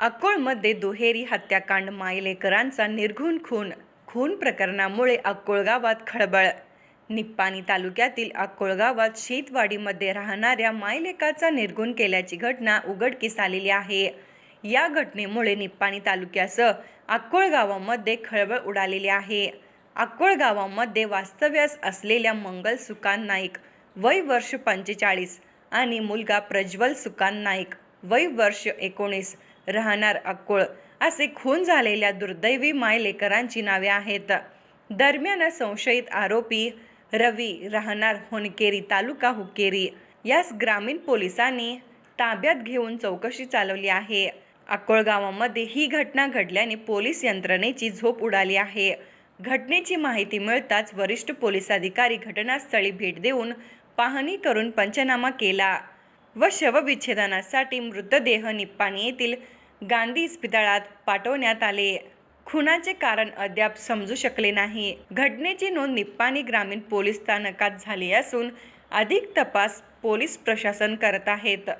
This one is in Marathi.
अक्कोळमध्ये दुहेरी हत्याकांड मायलेकरांचा निर्घुण खून खून प्रकरणामुळे अकोळ गावात खळबळ. निप्पाणी तालुक्यातील अकोळ गावात शेतवाडीमध्ये राहणाऱ्या मायलेकाचा निर्घुण केल्याची घटना उघडकीस आलेली आहे. या घटनेमुळे निप्पाणी तालुक्यासह अक्कोळ गावामध्ये खळबळ उडालेली आहे. अक्कोळ गावामध्ये वास्तव्यास असलेल्या मंगल सुकान नाईक वय वर्ष पंचेचाळीस आणि मुलगा प्रज्वल सुकान नाईक वय वर्ष एकोणीस राहणार अक्कोळ. असे खून झालेल्या दुर्दैवी मायलेकरांची नावे आहेत. दरम्यान संशयित आरोपी रवी राहणार होनकेरी तालुका हुकेरी यास ग्रामीण पोलिसांनी ताब्यात घेऊन चौकशी चालवली आहे. अक्कोळ गावामध्ये ही घटना घडल्याने पोलीस यंत्रणेची झोप उडाली आहे. घटनेची माहिती मिळताच वरिष्ठ पोलीस अधिकारी घटनास्थळी भेट देऊन पाहणी करून पंचनामा केला. व शवविच्छेदनासाठी मृतदेह निप्पाणी येथील गांधी इस्पितळात पाठवण्यात आले. खुनाचे कारण अद्याप समजू शकले नाही. घटनेची नोंद निप्पाणी ग्रामीण पोलीस स्थानकात झाली असून अधिक तपास पोलीस प्रशासन करत आहेत.